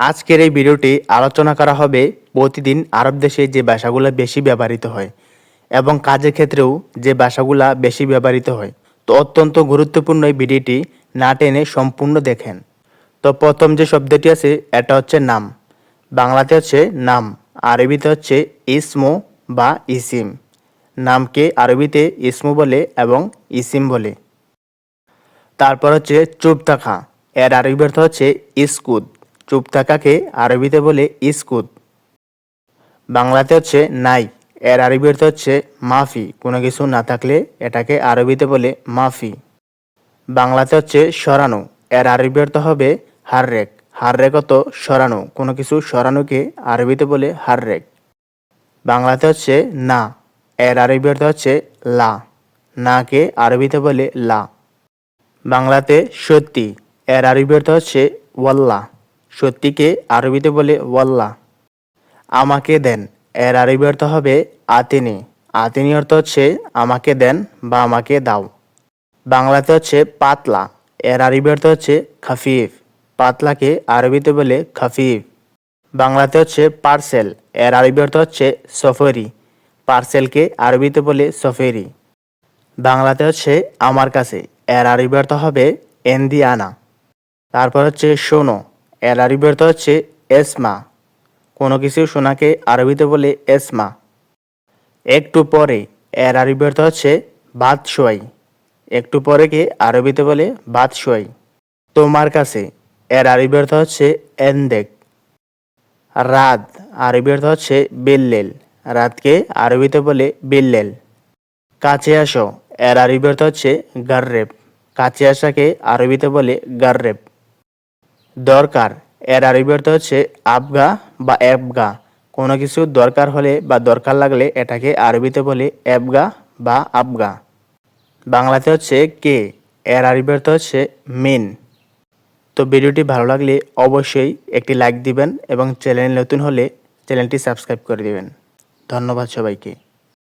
আজকের এই ভিডিওটি আলোচনা করা হবে প্রতিদিন আরব দেশে যে ভাষাগুলো বেশি ব্যবহৃত হয় এবং কাজের ক্ষেত্রেও যে ভাষাগুলো বেশি ব্যবহৃত হয়। তো অত্যন্ত গুরুত্বপূর্ণ এই ভিডিওটি না টেনে সম্পূর্ণ দেখেন। তো প্রথম যে শব্দটি আছে, এটা হচ্ছে নাম। বাংলাতে হচ্ছে নাম, আরবিতে হচ্ছে ইসমো বা ইসিম। নামকে আরবিতে ইসমো বলে এবং ইসিম বলে। তারপর হচ্ছে চুপ থাকা এর আরবি অর্থ হচ্ছে ইস্কুদ। চুপ থাকাকে আরবিতে বলে ইস্কুদ বাংলাতে হচ্ছে নাই, এর আরবি অর্থ হচ্ছে মাফি, কোনো কিছু না থাকলে এটাকে আরবিতে বলে মাফি। বাংলাতে হচ্ছে সরানো, এর আরবি অর্থ হবে হাররেক। হাররেক অত সরানো, কোনো কিছু সরানোকে আরবিতে বলে হাররেক। বাংলাতে হচ্ছে না, এর আরবি অর্থ হচ্ছে লা, নাকে আরবিতে বলে লা। বাংলাতে সত্যি, এর আরবি অর্থ হচ্ছে ওয়াল্লা। সত্যিকে আরবিতে বলে ওয়াল্লা। আমাকে দেন, এর আরবি অর্থ হবে আতিনি। আতিনি অর্থ হচ্ছে আমাকে দেন বা আমাকে দাও। বাংলাতে হচ্ছে পাতলা, এর আরবি অর্থ হচ্ছে খাফিফ। পাতলাকে আরবিতে বলে খাফিফ। বাংলাতে হচ্ছে পার্সেল, এর আরবি অর্থ হচ্ছে সফরি। পার্সেলকে আরবিতে বলে সফেরি। বাংলাতে হচ্ছে আমার কাছে, এর আরবি অর্থ হবে এন্দি আনা তারপর হচ্ছে শোনো এর আরবি অর্থ হচ্ছে এসমা। কোনো কিছু শোনাকে আরবিতে বলে এসমা। একটু পরে এর আরবি অর্থ হচ্ছে ভাত শোয়াই একটু পরেকে আরবিতে বলে ভাত শোয়াই তোমার কাছে এর আরবি অর্থ হচ্ছে এন্দেক। রাত আরবি অর্থ হচ্ছে বিল্লেল। রাতকে আরবিতে বলে বিল্লেল। কাছে আসো, এর আরবি অর্থ হচ্ছে গার্রেব। কাছে আসাকে আরবিতে বলে গার্রেব। দরকার। এর আরবি অর্থ হচ্ছে আবগা বা এবগা। কোনো কিছু দরকার হলে বা দরকার লাগলে এটাকে আরবিতে বলে এবগা বা আবগা। বাংলাতে হচ্ছে কে, এর আরবি অর্থ হচ্ছে মেন। তো ভিডিওটি ভালো লাগলে অবশ্যই একটি লাইক দিবেন এবং চ্যানেল নতুন হলে চ্যানেলটি সাবস্ক্রাইব করে দিবেন। ধন্যবাদ সবাইকে।